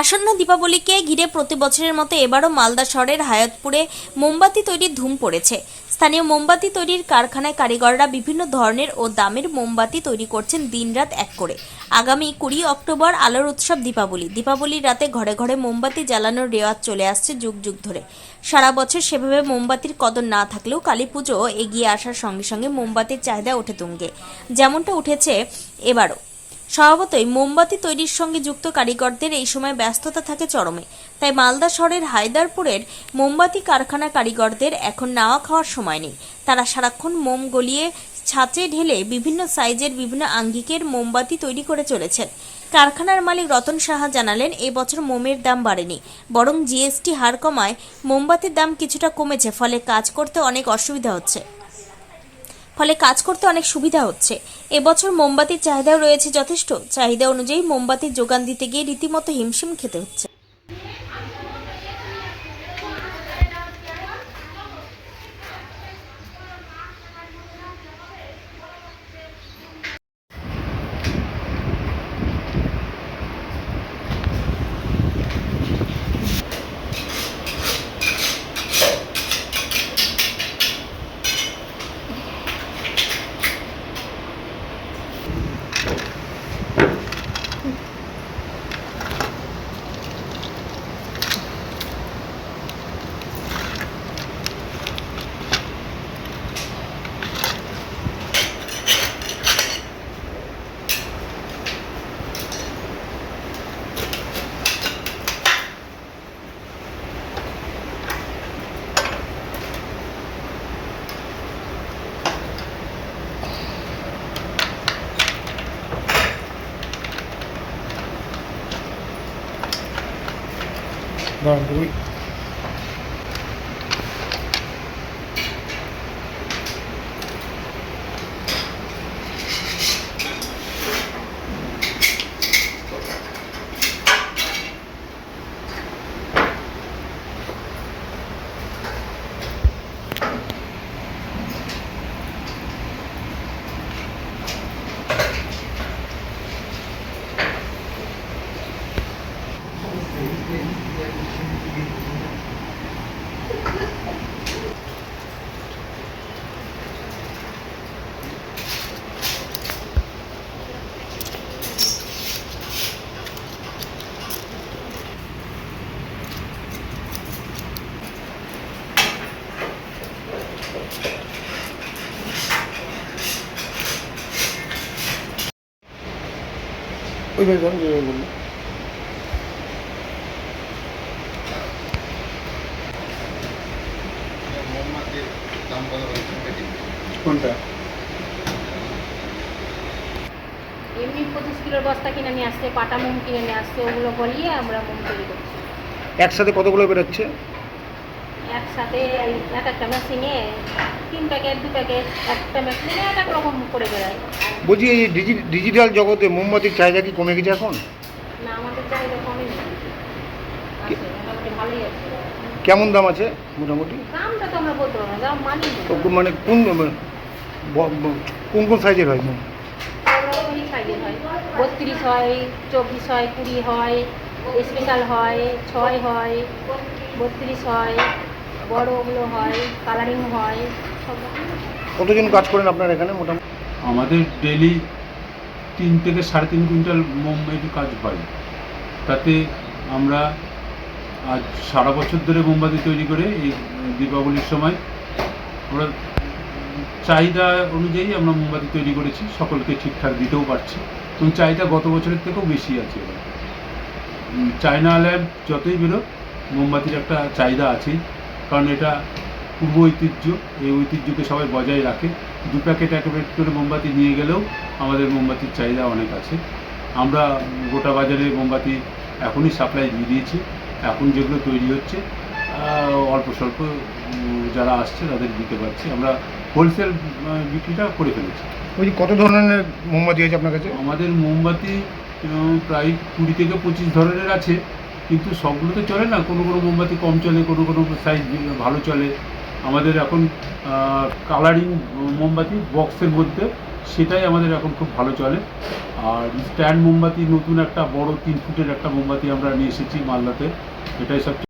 আসন্ন দীপাবলিকে ঘিরে প্রতি বছরের মতো এবারও মালদা শহরের হায়াতপুরে মোমবাতি তৈরির ধুম পড়েছে। স্থানীয় মোমবাতি তৈরির কারখানায় কারিগররা বিভিন্ন ধরনের ও দামের মোমবাতি তৈরি করছেন দিনরাত এক করে। আগামী কুড়ি অক্টোবর আলোর উৎসব দীপাবলি। দীপাবলির রাতে ঘরে ঘরে মোমবাতি জ্বালানোর রেওয়াজ চলে আসছে যুগ যুগ ধরে। সারা বছর সেভাবে মোমবাতির কদর না থাকলেও কালী পুজো এগিয়ে আসার সঙ্গে সঙ্গে মোমবাতির চাহিদা ওঠে তুঙ্গে। যেমনটা উঠেছে এবারও। স্বভাবতই মোমবাতি তৈরির সঙ্গে যুক্ত কারিগরদের এই সময় ব্যস্ততা থাকে চরমে। তাই মালদা শহরের হায়দারপুরের মোমবাতি কারখানা কারিগরদের এখন নাওয়া খাওয়ার সময় নেই। তারা সারাক্ষণ মোম গলিয়ে ছাঁচে ঢেলে বিভিন্ন সাইজের বিভিন্ন আঙ্গিকের মোমবাতি তৈরি করে চলেছেন। কারখানার মালিক রতন সাহা জানালেন এবছর মোমের দাম বাড়েনি, বরং জিএসটি হার কমায় মোমবাতির দাম কিছুটা কমেছে, ফলে কাজ করতে অনেক অসুবিধা হচ্ছে। ফলে কাজ করতে অনেক সুবিধা হচ্ছে। এবছর মোমবাতির চাহিদাও রয়েছে যথেষ্ট। চাহিদা অনুযায়ী মোমবাতির যোগান দিতে গিয়ে রীতিমতো হিমশিম খেতে হচ্ছে। Don Rick কোনটা? এমনি পঁচিশ কিলোর বস্তা কিনে নিয়ে আসছে পাটা মোম কিনে নিয়ে আসছে ওগুলো গলিয়ে আমরা মোম তৈরি করছি। একসাথে কতগুলো বেরোচ্ছে? একসাথে এক একটা মেশিনে তিন প্যাকেট দু প্যাকেট একটা মেশিনে এক এক রকম করে বেরোয় বলছি এই ডিজি- ডিজিটাল জগতে মোমবাতির চাহিদা কি কমে গেছে এখন? না আমাদের চাহিদা কমে ভালোই আছে। কেমন দাম আছে মোটামুটি? দামটা তো আমরা বলতে পারব দাম মানি মানে কোন ব- কোন কোন সাইজের হয় সাইজের হয়। বত্রিশ হয় চব্বিশ হয় কুড়ি হয় স্পেশাল হয় ছয় হয় বত্রিশ হয়। বড়গুলো হয় কালারিং হয় সব। রকম কতজন কাজ করেন আপনার এখানে মোটামুটি? আমাদের ডেলি তিন থেকে সাড়ে তিন কুইন্টাল মোমবাতির কাজ হয়। তাতে আমরা আজ সারা বছর ধরে মোমবাতি তৈরি করে এই দীপাবলির সময় আমরা চাহিদা অনুযায়ী আমরা মোমবাতি তৈরি করেছি সকলকে ঠিকঠাক দিতেও পারছি। এবং চাহিদা গত বছরের থেকেও বেশি আছে। চায়না ল্যাম্প যতই বেরো মোমবাতির একটা চাহিদা আছেই। কারণ এটা পূর্ব ঐতিহ্য এই ঐতিহ্যকে সবাই বজায় রাখে। দু প্যাকেট এক প্যাকেট করে মোমবাতি নিয়ে গেলেও আমাদের মোমবাতির চাহিদা অনেক আছে। আমরা গোটা বাজারে মোমবাতি এখনই সাপ্লাই দিয়ে দিয়েছি। এখন যেগুলো তৈরি হচ্ছে অল্প স্বল্প যারা আসছে তাদের দিতে পারছি। আমরা হোলসেল বিক্রিটা করে ফেলেছি। ওই কত ধরনের মোমবাতি আছে আপনার কাছে? আমাদের মোমবাতি প্রায় কুড়ি থেকে পঁচিশ ধরনের আছে। কিন্তু সবগুলো তো চলে না, কোনো কোনো মোমবাতি কম চলে, কোনো কোনো সাইজ ভালো চলে। আমাদের এখন কালারিং মোমবাতি বক্সের মধ্যে, সেটাই আমাদের এখন খুব ভালো চলে। আর স্ট্যান্ড মোমবাতি, নতুন একটা বড় তিন ফুটের একটা মোমবাতি আমরা নিয়ে এসেছি মালদাতে, এটাই সবচেয়ে